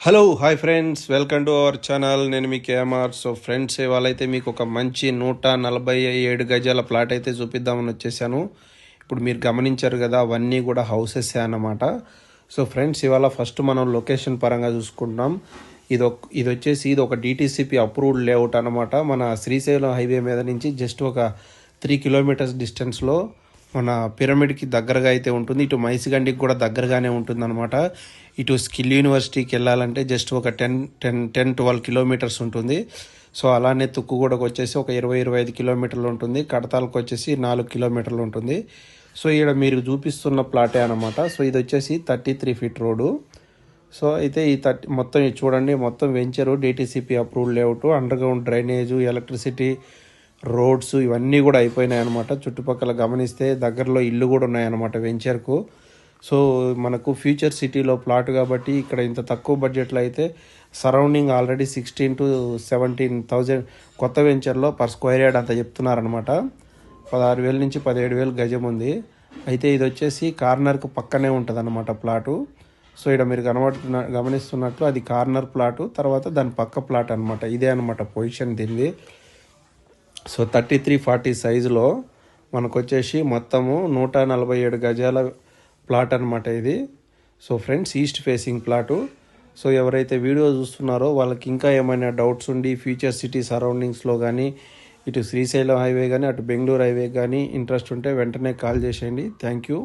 Hello hi friends welcome to our channel నేను మీకు ఏమార్ so friends ఇవాళ అయితే మీకు ఒక మంచి నూట నలభై ఏడు గజాల ప్లాట్ అయితే చూపిద్దామని వచ్చేసాను. ఇప్పుడు మీరు గమనించారు కదా అవన్నీ కూడా హౌసెస్ అన్నమాట. సో ఫ్రెండ్స్ ఇవాళ ఫస్ట్ మనం లొకేషన్ పరంగా చూసుకుంటున్నాం. ఇది ఒక ఇది వచ్చేసి ఇది ఒక డిటీసీపీ అప్రూవ్డ్ లేఅవుట్ అనమాట మన శ్రీశైలం హైవే మీద నుంచి జస్ట్ ఒక త్రీ కిలోమీటర్స్ డిస్టెన్స్లో మన పిరమిడ్కి దగ్గరగా అయితే ఉంటుంది. ఇటు మైసిగండికి కూడా దగ్గరగానే ఉంటుంది అనమాట ఇటు స్కిల్ యూనివర్సిటీకి వెళ్ళాలంటే జస్ట్ ఒక ten ten ten twelve kilometres ఉంటుంది. సో అలానే తుక్కుగూడకు వచ్చేసి ఒక ఇరవై ఇరవై ఐదు కిలోమీటర్లు ఉంటుంది. కడతాలకు వచ్చేసి నాలుగు కిలోమీటర్లు ఉంటుంది. సో ఇక్కడ మీరు చూపిస్తున్న ప్లాటే అనమాట సో ఇది వచ్చేసి thirty three feet road. So అయితే ఈ థర్టీ మొత్తం చూడండి. మొత్తం venture DTCP approved layout underground drainage electricity roads ఇవన్నీ కూడా అయిపోయినాయి అనమాట చుట్టుపక్కల గమనిస్తే దగ్గరలో ఇల్లు కూడా ఉన్నాయన్నమాట వెంచర్కు. సో మనకు ఫ్యూచర్ సిటీలో ప్లాట్ కాబట్టి ఇక్కడ ఇంత తక్కువ బడ్జెట్లో అయితే surrounding already sixteen to seventeen thousand కొత్త వెంచర్లో పర్ స్క్వేర్ యార్డ్ అంత చెప్తున్నారనమాట పదహారు వేల నుంచి పదిహేడు వేలు గజం ఉంది. అయితే ఇది వచ్చేసి కార్నర్కు పక్కనే ఉంటుంది అనమాట ప్లాటు. సో ఇక్కడ మీరు కనబడుతున్న గమనిస్తున్నట్లు అది కార్నర్ ప్లాటు తర్వాత దాని పక్క ప్లాట్ అనమాట ఇదే అనమాట పొజిషన్ దీనిది. సో థర్టీ త్రీ ఫార్టీ సైజులో మనకు వచ్చేసి మొత్తము నూట నలభై ఏడు గజాల ప్లాట్ అనమాట ఇది. So friends east facing plot. So ఎవరైతే వీడియో చూస్తున్నారో వాళ్ళకి ఇంకా ఏమైనా డౌట్స్ ఉండి ఫ్యూచర్ సిటీ సరౌండింగ్స్లో కానీ ఇటు శ్రీశైలం హైవే కానీ అటు బెంగళూరు హైవే కానీ ఇంట్రెస్ట్ ఉంటే వెంటనే కాల్ చేసేయండి. Thank you.